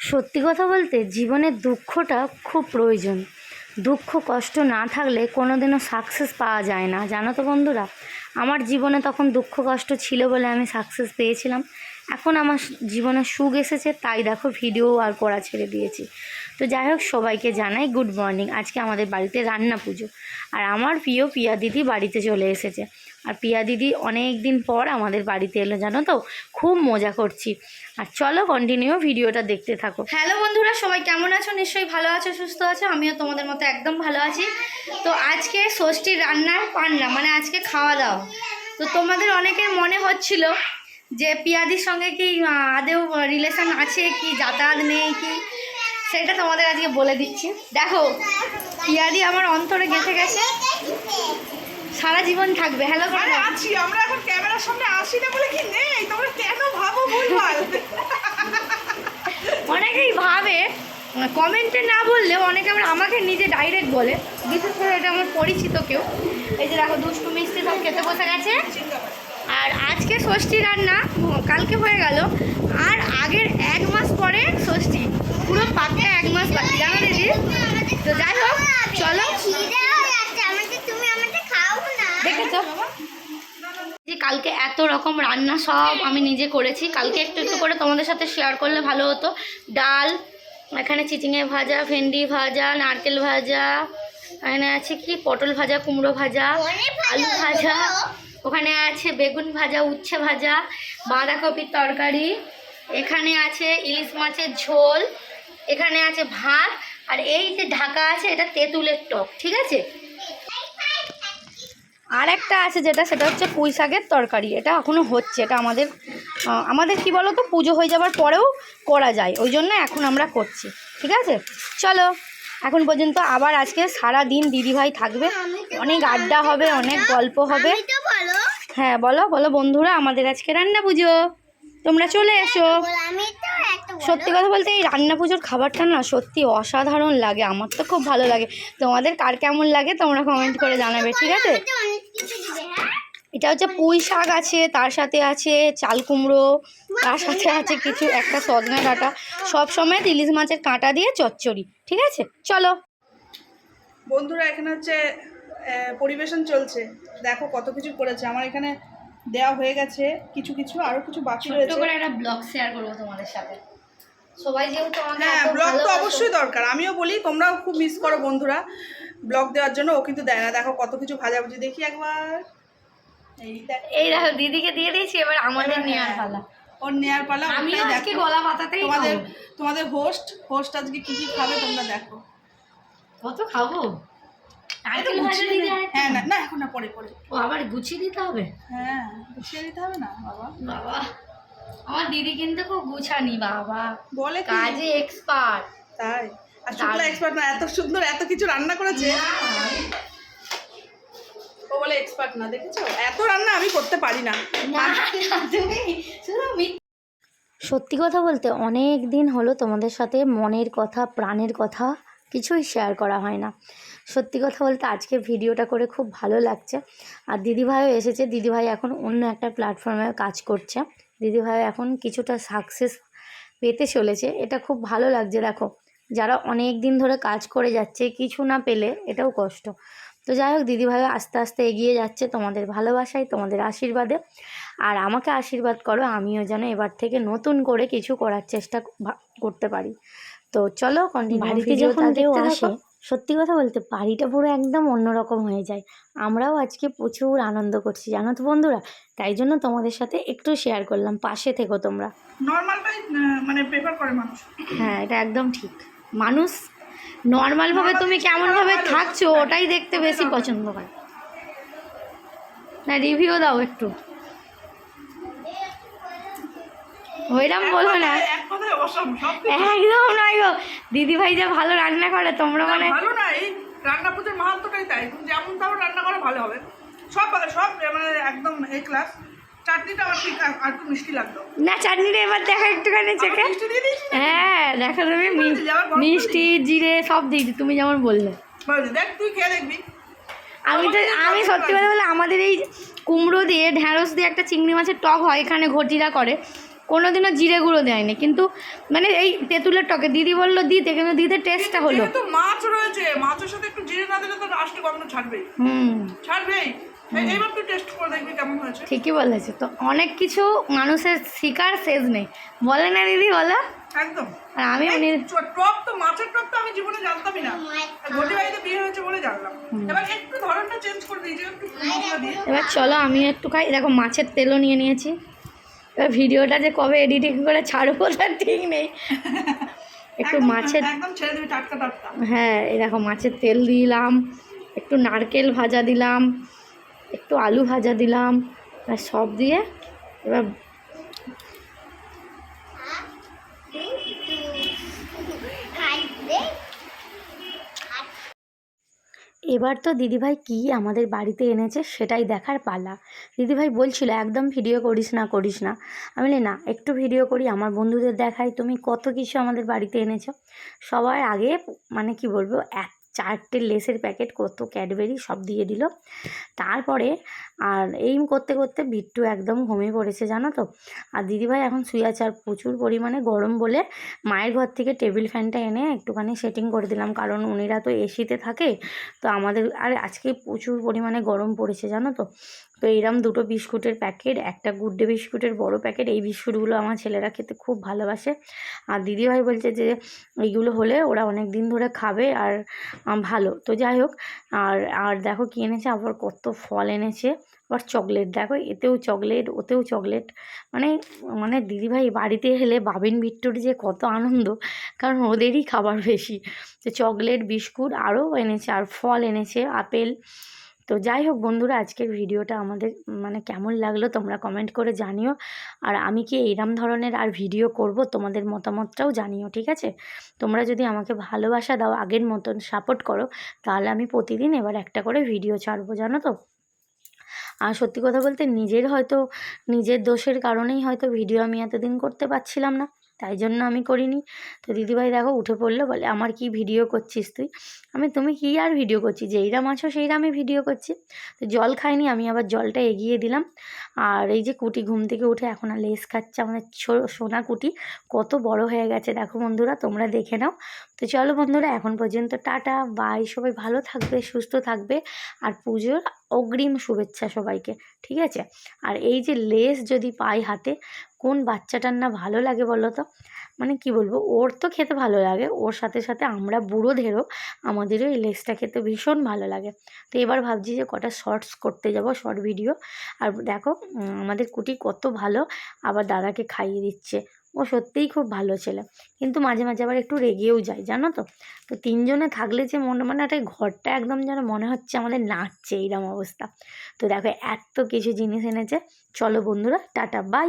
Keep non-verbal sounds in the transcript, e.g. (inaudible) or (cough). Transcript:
সত্যি কথা বলতে জীবনের দুঃখটা খুব প্রয়োজন। দুঃখ, কষ্ট না থাকলে কোনোদিনও সাকসেস পাওয়া যায় না। জানো তো বন্ধুরা, আমার জীবনে তখন দুঃখ, কষ্ট ছিল বলে আমি সাকসেস পেয়েছিলাম। এখন আমার জীবনে সুখ এসেছে, তাই দেখো ভিডিও আর করা ছেড়ে দিয়েছি। তো যাই হোক, সবাইকে জানাই গুড মর্নিং আজকে আমাদের বাড়িতে রান্না পুজো। আর আমার প্রিয় পিয়া দিদি বাড়িতে চলে এসেছে। আর পিয়া দিদি অনেক দিন পর আমাদের বাড়িতে এলো, জানো তো? খুব মজা করছি। আর চলো কন্টিনিউ ভিডিওটা দেখতে থাকো। হ্যালো বন্ধুরা, সবাই কেমন আছো? নিশ্চয়ই ভালো আছো, সুস্থ আছো? আমিও তোমাদের মতো একদম ভালো আছি। তো আজকে ষষ্ঠীর রান্নার পান্না মানে আজকে খাওয়া দাওয়া। তো তোমাদের অনেকের মনে হচ্ছিল যে পিয়াদির সঙ্গে কি আদেও রিলেশন আছে কি, যাতায়াত নেই কি? সেটা তোমাদের আজকে বলে দিচ্ছি। দেখো পিয়াদি আমার অন্তরে গেঁথে গেছে। সারা জীবন থাকবে। হ্যালো আছি আমরা এখন ক্যামেরার সামনে আসি না বলে কি নেই? তোমরা কেন ভাবো ভুলভাল অনেকেই ভাবে কমেন্টে না বললে অনেকে আবার আমাকে নিজে ডাইরেক্ট বলে। বিশেষ করে এটা আমার পরিচিত কেউ। এই যে দেখো দুষ্টু মিষ্টি সব খেতে বসে গেছে। আর আজকে ষষ্ঠী রান্না কালকে হয়ে গেল। আর আগের এক মাস পরে ষষ্ঠী। পুরো পাক্কা এক মাস বাকি। জানো দিদি? তো যাই হোক, চলো। যে কালকে এত রকম রান্না সব আমি নিজে করেছি। কালকে একটু একটু করে তোমাদের সাথে শেয়ার করলে ভালো হতো। ডাল, এখানে চিচিঙে ভাজা, ভেন্ডি ভাজা, নারকেল ভাজা, এখানে আছে কি? পটল ভাজা, কুমড়ো ভাজা, আলু ভাজা, ওখানে আছে বেগুন ভাজা, উচ্ছে ভাজা, বাঁধাকপির তরকারি, এখানে আছে ইলিশ মাছের ঝোল এখানে আছে ভাত, আর এই যে ঢাকা আছে, এটা তেঁতুলের টক, ঠিক আছে? আর একটা আছে যেটা, সেটা হচ্ছে পুঁই শাকের তরকারি, এটা এখনও হচ্ছে, এটা আমাদের আমাদের কি বলো তো পুজো হয়ে যাওয়ার পরেও করা যায়, ওই জন্য এখন আমরা করছি, ঠিক আছে? চলো, এখন পর্যন্ত আবার আজকে সারা দিন দিদিভাই থাকবে, অনেক আড্ডা হবে, অনেক গল্প হবে। হ্যাঁ বলো বলো বন্ধুরা, আমাদের আজকে রান্না পুজো, তোমরা চলে এসো। সত্যি কথা বলতে এই রান্না পুজোর খাবারটা না সত্যি অসাধারণ লাগে আমার তো খুব ভালো লাগে। তোমাদের কার কেমন লাগে তোমরা কমেন্ট করে জানাবে ঠিক আছে? এটা হচ্ছে পুঁই শাক আছে তার সাথে আছে চাল কুমড়ো তার সাথে আছে কিছু একটা সজনা ডাঁটা সব সময় ইলিশ মাছের কাঁটা দিয়ে চচ্চড়ি ঠিক আছে? চলো। বন্ধুরা এখানে হচ্ছে পরিবেশন চলছে। দেখো কত কিছু করেছে। আমার এখানে দেওয়া হয়ে গেছে কিছু কিছু আরও কিছু বাকি রয়েছে। করে একটা ব্লগ শেয়ার করব তোমাদের সাথে। সবাই যেহেতু হ্যাঁ ব্লগ তো অবশ্যই দরকার। আমিও বলি তোমরাও খুব মিস করো বন্ধুরা ব্লগ দেওয়ার জন্য। ও কিন্তু দেয় না। দেখো কত কিছু ভাজাভুজি দেখি একবার। এই দেখো। দিদিকে দিয়ে দিয়েছি এবার আমাদের নেওয়ার পালা ওর নেয়ার পালা আমিও ওটাই আজকে গলা পাতাতেই তোমাদের তোমাদের হোস্ট হোস্ট আজকে কি কি খাবে তোমরা দেখো। কত খাব? হ্যাঁ না না এখন না পরে পরে। ও আবার গুছিয়ে দিতে হবে? হ্যাঁ গুছিয়ে দিতে হবে না বাবা। বাবা। আমার দিদি কিন্তু খুব গুছানি বাবা। বলে কাজে এক্সপার্ট তাই। আর শুক্লা এক্সপার্ট না এত সুন্দর এত কিছু রান্না করেছে। ও বলে এক্সপার্ট না দেখেছ? এত রান্না আমি করতে পারি না। সত্যি কথা বলতে অনেক দিন হলো তোমাদের সাথে মনের কথা প্রাণের কথা কিছুই শেয়ার করা হয় না। সত্যি কথা বলতে আজকে ভিডিওটা করে খুব ভালো লাগছে। আর দিদিভাইও এসেছে দিদিভাই এখন অন্য একটা প্ল্যাটফর্মে কাজ করছে। দিদিভাই এখন কিছুটা সাকসেস পেতে চলেছে। এটা খুব ভালো লাগছে দেখো। যারা অনেক দিন ধরে কাজ করে যাচ্ছে কিছু না পেলে এটাও কষ্ট। তো যাই হোক দিদিভাই আস্তে আস্তে এগিয়ে যাচ্ছে তোমাদের ভালোবাসায় তোমাদের আশীর্বাদে। আর আমাকে আশীর্বাদ করো আমিও যেন এবার থেকে নতুন করে কিছু করার চেষ্টা করতে পারি। তো চলো কন্টিনিউ বাড়িতে যখন কেউ আসে, সত্যি কথা বলতে বাড়িটা পুরো একদম অন্যরকম হয়ে যায়। আমরাও আজকে প্রচুর আনন্দ করছি জানো তো বন্ধুরা? তাই জন্য তোমাদের সাথে একটু শেয়ার করলাম পাশে থেকো তোমরা। নর্মালটাই মানে প্রেফার করে মানুষ। হ্যাঁ এটা একদম ঠিক। মানুষ নর্মালভাবে তুমি কেমনভাবে থাকছো ওটাই দেখতে বেশি পছন্দ করে। না রিভিউ দাও একটু। ওইরকম বলব না। (laughs) একদম নয় গো। দিদি ভাই যা ভালো রান্না করে তোমরা মানে ভালো না এই রান্না পুজোর মাহাত্মটাই তাই। তুমি যেমন তাও রান্না করে ভালো হবে। সব ভালো সব মানে একদম এ ক্লাস চাটনিটা আমার ঠিক আর আর একটু মিষ্টি লাগতো। না চাটনিটা এবার দেখো একটুখানি চেখে। হ্যাঁ দেখো তুমি মিষ্টি জিরে সব দিয়েছি তুমি যেমন বললে। দেখ তুই খেয়ে দেখবি। আমি তো আমি সত্যি কথা বলে আমাদের এই কুমড়ো দিয়ে ঢ্যাঁড়স দিয়ে একটা চিংড়ি মাছের টক হয় এখানে ঘটিরা করে। কোনোদিনও জিরে গুঁড়ো দেয়নি। কিন্তু মানে এই তেঁতুলের টকে দিদি বলল দিতে কিন্তু দিতে টেস্টটা হলো। যেহেতু মাছ রয়েছে মাছের সাথে একটু জিরে না দিলে তো আসলে গন্ধ ছাড়বেই। হুম। ছাড়বেই। হয়েছে। ঠিকই বলেছে। তো অনেক কিছু মানুষের শিকার শেষ নেই। বলে না দিদি বলো। একদম। আর আমি উনি টক তো মাছের টক তো আমি জীবনে জানতামই না। ঘটি বাড়িতে বিয়ে হয়েছে বলে জানলাম। এবার একটু ধরনটা চেঞ্জ করে দিয়েছি একটু এবার চলো আমি একটু খাই। দেখো মাছের তেলও নিয়ে নিয়েছি। এবার ভিডিওটা যে কবে এডিটিং করে ছাড়বো তার ঠিক নেই। (laughs) একটু মাছের হ্যাঁ এরকম দেখো মাছের তেল দিলাম একটু নারকেল ভাজা দিলাম একটু আলু ভাজা দিলাম আর সব দিয়ে এবার এবার তো দিদিভাই কি আমাদের বাড়িতে এনেছে সেটাই দেখার পালা। দিদিভাই বলছিল, একদম ভিডিও করিস না করিস না। আমি বলি, না, একটু ভিডিও করি, আমার বন্ধুদের দেখাই। তুমি কত কিছু আমাদের বাড়িতে এনেছো? সবার আগে মানে কি বলব এক চারটে লেসের প্যাকেট, কত ক্যাডবেরি সব দিয়ে দিল। তারপরে আর এই করতে করতে বিট্টু একদম ঘুমিয়ে পড়েছে, জানো তো। আর দিদিভাই এখন শুয়ে আছে আর প্রচুর পরিমাণে গরম বলে মায়ের ঘর থেকে টেবিল ফ্যানটা এনে একটুখানি সেটিং করে দিলাম। কারণ উনিরা তো এসিতে থাকে, তো আমাদের, আর আজকে প্রচুর পরিমাণে গরম পড়েছে, জানো তো। তো এইরকম দুটো বিস্কুটের প্যাকেট, একটা গুড ডে বিস্কুটের বড় প্যাকেট, এই বিস্কুটগুলো আমার ছেলেরা খেতে খুব ভালোবাসে। আর দিদিভাই বলছে যে, এইগুলো হলে ওরা অনেক দিন ধরে খাবে আর ভালো। তো যাই হোক, আর আর দেখো কী এনেছে? আবার কত ফল এনেছে। আবার চকলেট। দেখো, এতেও চকলেট, ওতেও চকলেট। মানে মানে দিদিভাই বাড়িতে এলে বাবিন বিট্টুর যে কত আনন্দ, কারণ ওদেরই খাবার বেশি। তো চকলেট, বিস্কুট আরও এনেছে, আর ফল এনেছে, আপেল। তো যাই হোক বন্ধুরা, আজকের ভিডিওটা আমাদের মানে কেমন লাগল তোমরা কমেন্ট করে জানিও। আর আমি কি এইরম ধরনের আর ভিডিও করব তোমাদের মতামতটাও জানিও, ঠিক আছে? তোমরা যদি আমাকে ভালোবাসা দাও, আগের মতন সাপোর্ট করো, তাহলে আমি প্রতিদিন এবার একটা করে ভিডিও ছাড়বো, জানো তো? আর সত্যি কথা বলতে নিজের হয়তো, নিজের দোষের কারণেই হয়তো ভিডিও আমি এতদিন করতে পারছিলাম না। তাই জন্য আমি করিনি। তো দিদিভাই দেখো উঠে পড়ল, বলে, আমার কি ভিডিও করছিস তুই? আমি, তুমি কি আর ভিডিও করছি যেইরাম আছো সেইরামই ভিডিও করছি। তো জল খাইনি, আমি আবার জলটা এগিয়ে দিলাম। আর এই যে কুটি ঘুম থেকে উঠে এখন আর লেস খাচ্ছে আমাদের সোনা কুটি। কত বড় হয়ে গেছে, দেখো বন্ধুরা, তোমরা দেখে নাও। তো চলো বন্ধুরা, এখন পর্যন্ত টাটা, বাই, সবাই ভালো থাকবে, সুস্থ থাকবে। আর পুজোর অগ্রিম শুভেচ্ছা সবাইকে, ঠিক আছে? আর এই যে লেস যদি পাই হাতে, কোন বাচ্চাটার না ভালো লাগে বলো তো? মানে কি বলব, ওর তো খেতে ভালো লাগে, ওর সাথে সাথে আমরা বুড়োদেরও আমাদেরও এই লেসটা খেতে ভীষণ ভালো লাগে। তো এবার ভাবছি যে কটা শর্টস করতে যাব, শর্ট ভিডিও। আর দেখো আমাদের কুটি কত ভালো, আবার দাদাকে খাইয়ে দিচ্ছে। ও সত্যিই খুব ভালো ছেলে। কিন্তু মাঝে মাঝে আবার একটু রেগেও যায়, জানো তো? তো তিনজনে থাকলে যে মনে মানে একটা ঘরটা একদম যেন মনে হচ্ছে আমাদের নাচছে এইরকম অবস্থা। তো দেখো, এত কিছু জিনিস এনেছে। চলো বন্ধুরা, টাটা, বাই।